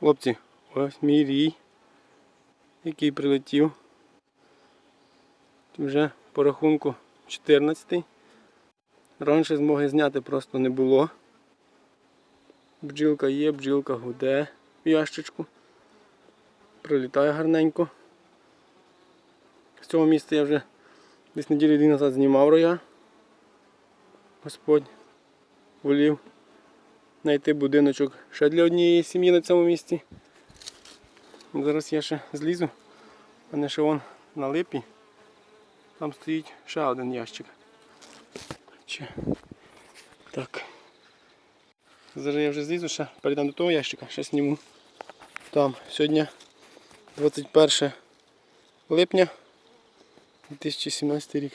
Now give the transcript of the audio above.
Хлопці, ось мій рій, який прилетів. Вже по рахунку 14. Раніше змоги зняти просто не було. Бджілка є, бджілка гуде в ящичку. Прилітає гарненько. З цього місця я вже десь неділі дві назад знімав роя. Господь волів знайти будиночок ще для однієї сім'ї на цьому місці. Зараз я ще злізу. У мене ще вон на липі. Там стоїть ще один ящик. Чи... Так. Зараз я вже злізу ще, перейдемо до того ящика, ще зніму. Там сьогодні 21 липня 2017 рік.